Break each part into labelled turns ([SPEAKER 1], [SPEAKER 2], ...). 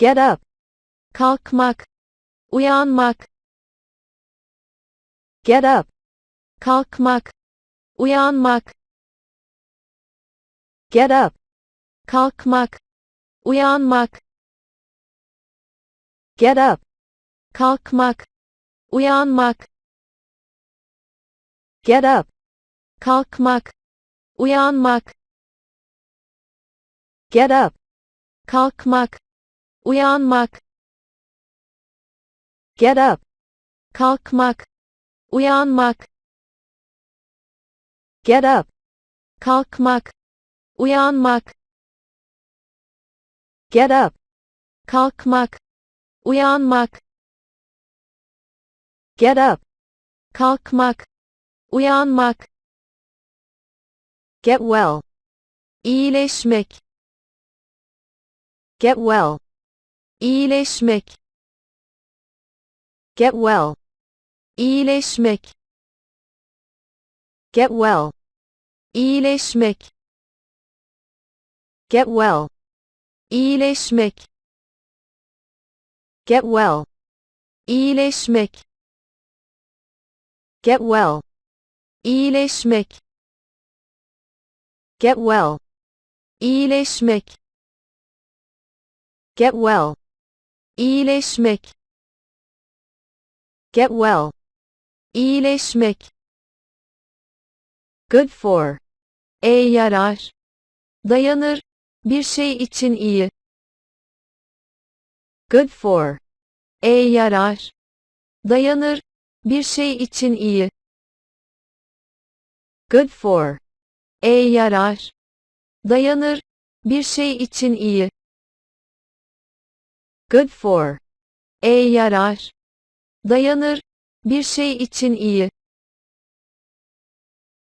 [SPEAKER 1] Get up. Kalkmak. Uyanmak. Get up. Kalkmak. Uyanmak. Get up. Kalkmak. Uyanmak. Get up. Kalkmak. Uyanmak. Get up. Kalkmak. Uyanmak. Get up. Kalkmak. Uyanmak. Get up. Kalkmak. Uyanmak. Get up. Kalkmak. Uyanmak. Get up. Kalkmak. Uyanmak. Get up. Kalkmak. Uyanmak. Get well. İyileşmek. Get well. İyileşmek. Get well. İyileşmek. Get well. İyileşmek. Get well. İyileşmek. Get well. İyileşmek. Get well. İyileşmek. Get well. İyileşmek. Get well. İyileşmek. Get well. İyileşmek. Good for. E yarar. Dayanır. Bir şey için iyi. Good for. E yarar. Dayanır. Bir şey için iyi. Good for. E yarar. Dayanır. Bir şey için iyi. Good for. E yarar. Dayanır. Bir şey için iyi.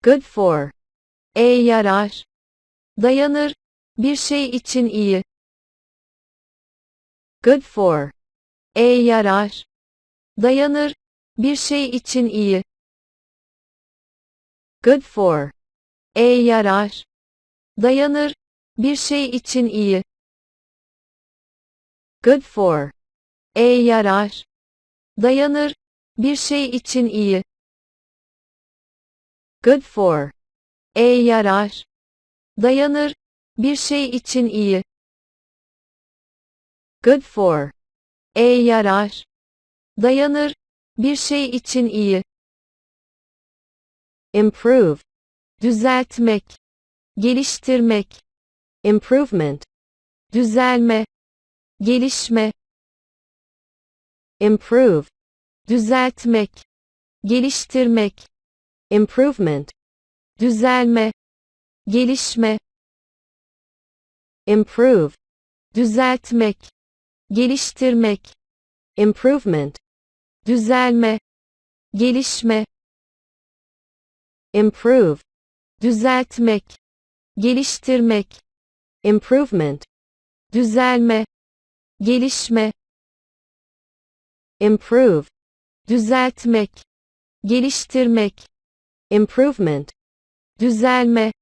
[SPEAKER 1] Good for. E yarar. Dayanır. Bir şey için iyi. Good for. E yarar. Dayanır. Bir şey için iyi. Good for. E yarar. Dayanır. Bir şey için iyi. Good for. E yarar. Dayanır. Bir şey için iyi. Good for. E yarar. Dayanır. Bir şey için iyi. Good for. E yarar. Dayanır. Bir şey için iyi. Improve. Düzeltmek. Geliştirmek. Improvement. Düzelme. Gelişme. Improve. Düzeltmek. Geliştirmek. Improvement. Düzelme. Gelişme. Improve. Düzeltmek. Geliştirmek. Improvement. Düzelme. Gelişme. Improve. Düzeltmek. Geliştirmek. Improvement. Düzelme. Gelişme. Improve. Düzeltmek. Geliştirmek. Improvement. Düzelme.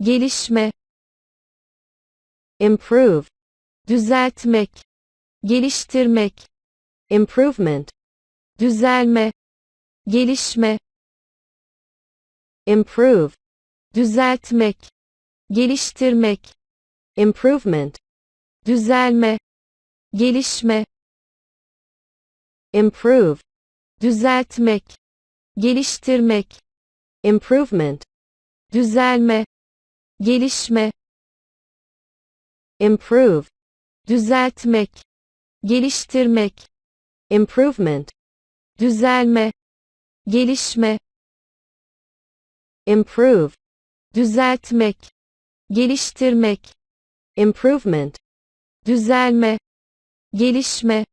[SPEAKER 1] Gelişme. Improve. Düzeltmek. Geliştirmek. Improvement. Düzelme. Gelişme. Improve. Düzeltmek. Geliştirmek. Improvement. Düzelme. Gelişme. Improve. Düzeltmek. Geliştirmek. Improvement. Düzelme. Gelişme. Improve. Düzeltmek. Geliştirmek. Improvement. Düzelme. Gelişme. Improve. Düzeltmek. Geliştirmek. Improvement. Düzelme. Gelişme.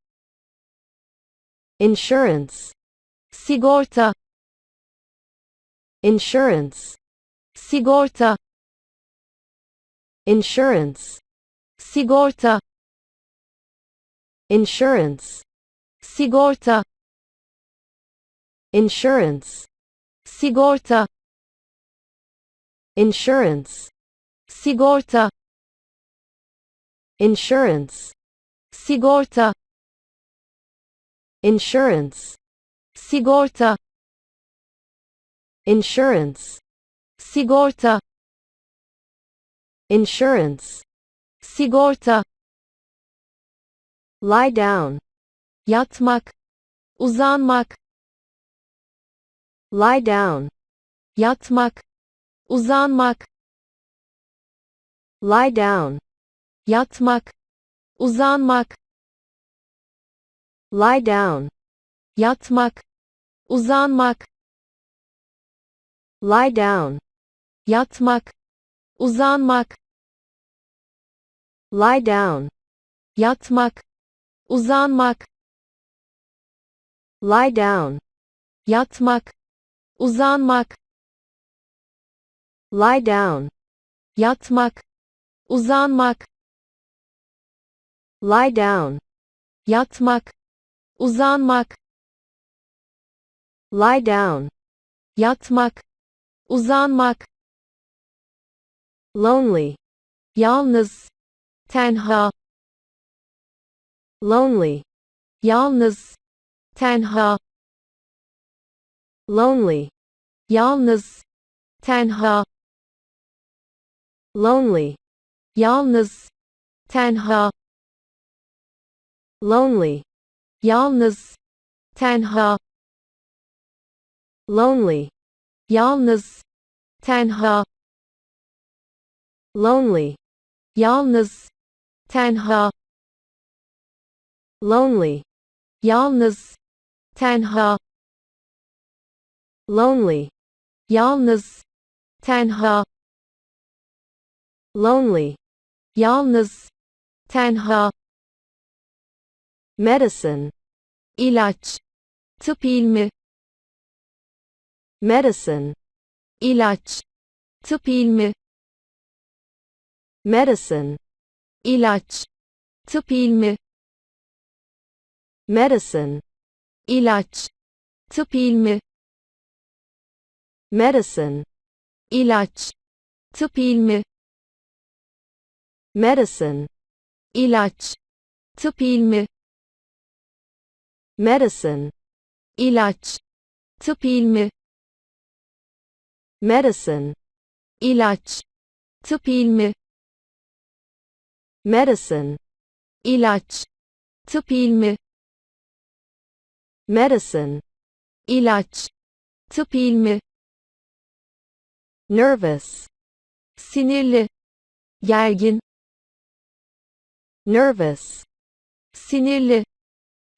[SPEAKER 1] Insurance. Sigorta. Insurance. Sigorta. Insurance. Sigorta. Insurance. Sigorta. Insurance. Sigorta. Insurance. Sigorta. Insurance. Sigorta.
[SPEAKER 2] Insurance,
[SPEAKER 1] sigorta.
[SPEAKER 2] Insurance,
[SPEAKER 1] sigorta.
[SPEAKER 2] Insurance,
[SPEAKER 1] sigorta.
[SPEAKER 2] Lie down,
[SPEAKER 1] yatmak. Uzanmak.
[SPEAKER 2] Lie down,
[SPEAKER 1] yatmak. Uzanmak.
[SPEAKER 2] Lie down,
[SPEAKER 1] yatmak uzanmak.
[SPEAKER 2] Lie down,
[SPEAKER 1] yatmak. Uzanmak.
[SPEAKER 2] Lie down,
[SPEAKER 1] yatmak. Uzanmak.
[SPEAKER 2] Lie down,
[SPEAKER 1] yatmak. Uzanmak.
[SPEAKER 2] Lie down,
[SPEAKER 1] yatmak. Uzanmak.
[SPEAKER 2] Lie down,
[SPEAKER 1] yatmak. Uzanmak
[SPEAKER 2] lie down,
[SPEAKER 1] yatmak uzanmak
[SPEAKER 2] lie down,
[SPEAKER 1] yatmak uzanmak
[SPEAKER 2] lonely,
[SPEAKER 1] yalnız tenha
[SPEAKER 2] lonely,
[SPEAKER 1] yalnız tenha
[SPEAKER 2] lonely,
[SPEAKER 1] yalnız tenha
[SPEAKER 2] lonely,
[SPEAKER 1] yalnız tenha
[SPEAKER 2] lonely,
[SPEAKER 1] yalnız. Tenha.
[SPEAKER 2] Lonely,
[SPEAKER 1] yalnız. Tenha.
[SPEAKER 2] Lonely,
[SPEAKER 1] yalnız. Tenha.
[SPEAKER 2] Lonely,
[SPEAKER 1] yalnız. Tenha.
[SPEAKER 2] Lonely,
[SPEAKER 1] yalnız. Tenha.
[SPEAKER 2] Lonely,
[SPEAKER 1] yalnız. Tenha
[SPEAKER 2] medicine,
[SPEAKER 1] ilaç. Tıp ilmi.
[SPEAKER 2] Medicine,
[SPEAKER 1] ilaç. Tıp ilmi.
[SPEAKER 2] Medicine,
[SPEAKER 1] ilaç. Tıp ilmi.
[SPEAKER 2] Medicine,
[SPEAKER 1] ilaç. Tıp ilmi.
[SPEAKER 2] Medicine,
[SPEAKER 1] ilaç. Tıp ilmi.
[SPEAKER 2] Medicine,
[SPEAKER 1] ilaç. Tıp ilmi
[SPEAKER 2] medicine,
[SPEAKER 1] ilaç. Tıp ilmi.
[SPEAKER 2] Medicine,
[SPEAKER 1] ilaç. Tıp ilmi.
[SPEAKER 2] Medicine,
[SPEAKER 1] ilaç. Tıp ilmi.
[SPEAKER 2] Medicine,
[SPEAKER 1] ilaç. Tıp ilmi.
[SPEAKER 2] Nervous,
[SPEAKER 1] sinirli. Gergin.
[SPEAKER 2] Nervous,
[SPEAKER 1] sinirli.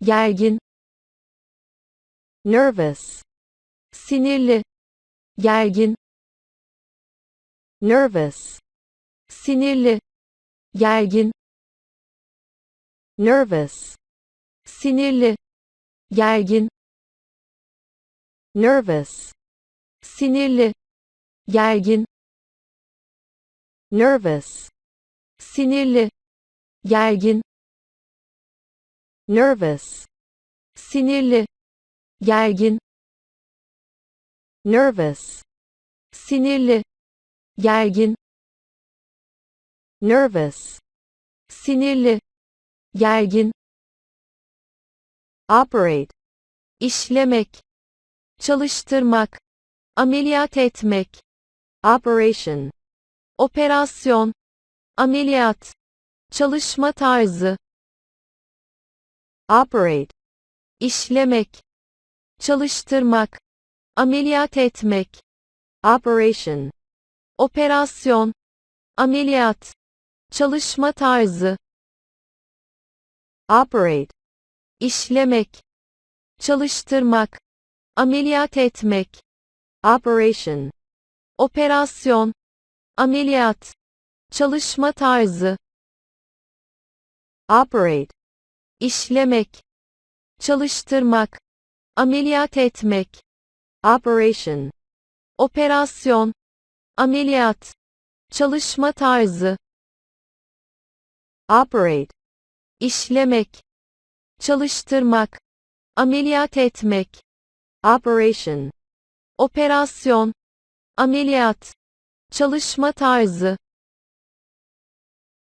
[SPEAKER 1] Gergin
[SPEAKER 2] nervous,
[SPEAKER 1] sinirli. Gergin.
[SPEAKER 2] Nervous,
[SPEAKER 1] sinirli. Gergin.
[SPEAKER 2] Nervous,
[SPEAKER 1] sinirli. Gergin.
[SPEAKER 2] Nervous,
[SPEAKER 1] sinirli. Gergin.
[SPEAKER 2] Nervous,
[SPEAKER 1] sinirli. Gergin.
[SPEAKER 2] Nervous,
[SPEAKER 1] sinirli gergin
[SPEAKER 2] nervous,
[SPEAKER 1] sinirli gergin
[SPEAKER 2] nervous,
[SPEAKER 1] sinirli gergin
[SPEAKER 2] operate,
[SPEAKER 1] işlemek çalıştırmak ameliyat etmek
[SPEAKER 2] operation,
[SPEAKER 1] operasyon ameliyat çalışma tarzı
[SPEAKER 2] operate,
[SPEAKER 1] işlemek çalıştırmak ameliyat etmek
[SPEAKER 2] operation,
[SPEAKER 1] operasyon ameliyat çalışma tarzı
[SPEAKER 2] operate,
[SPEAKER 1] işlemek çalıştırmak ameliyat etmek
[SPEAKER 2] operation,
[SPEAKER 1] operasyon ameliyat çalışma tarzı
[SPEAKER 2] operate,
[SPEAKER 1] işlemek çalıştırmak ameliyat etmek.
[SPEAKER 2] Operation,
[SPEAKER 1] operasyon. Ameliyat. Çalışma tarzı.
[SPEAKER 2] Operate,
[SPEAKER 1] işlemek. Çalıştırmak. Ameliyat etmek.
[SPEAKER 2] Operation,
[SPEAKER 1] operasyon. Ameliyat. Çalışma tarzı.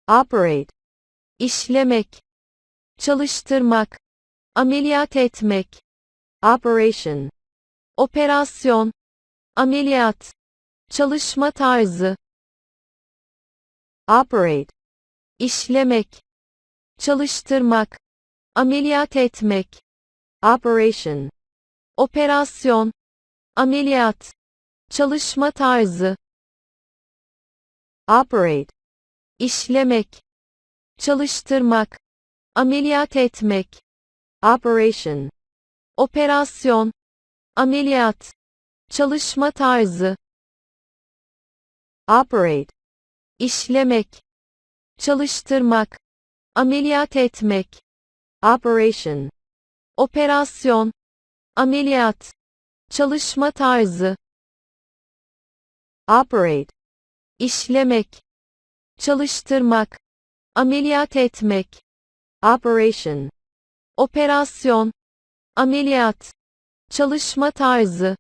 [SPEAKER 2] Operate,
[SPEAKER 1] işlemek. Çalıştırmak, ameliyat etmek,
[SPEAKER 2] operation,
[SPEAKER 1] operasyon, ameliyat, çalışma tarzı,
[SPEAKER 2] operate,
[SPEAKER 1] işlemek, çalıştırmak, ameliyat etmek,
[SPEAKER 2] operation,
[SPEAKER 1] operasyon, ameliyat, çalışma tarzı,
[SPEAKER 2] operate,
[SPEAKER 1] işlemek, çalıştırmak, ameliyat etmek,
[SPEAKER 2] operation,
[SPEAKER 1] operasyon, ameliyat, çalışma tarzı,
[SPEAKER 2] operate,
[SPEAKER 1] işlemek, çalıştırmak, ameliyat etmek,
[SPEAKER 2] operation,
[SPEAKER 1] operasyon, ameliyat, çalışma tarzı,
[SPEAKER 2] operate,
[SPEAKER 1] işlemek, çalıştırmak, ameliyat etmek,
[SPEAKER 2] operation,
[SPEAKER 1] operasyon, ameliyat, çalışma tarzı,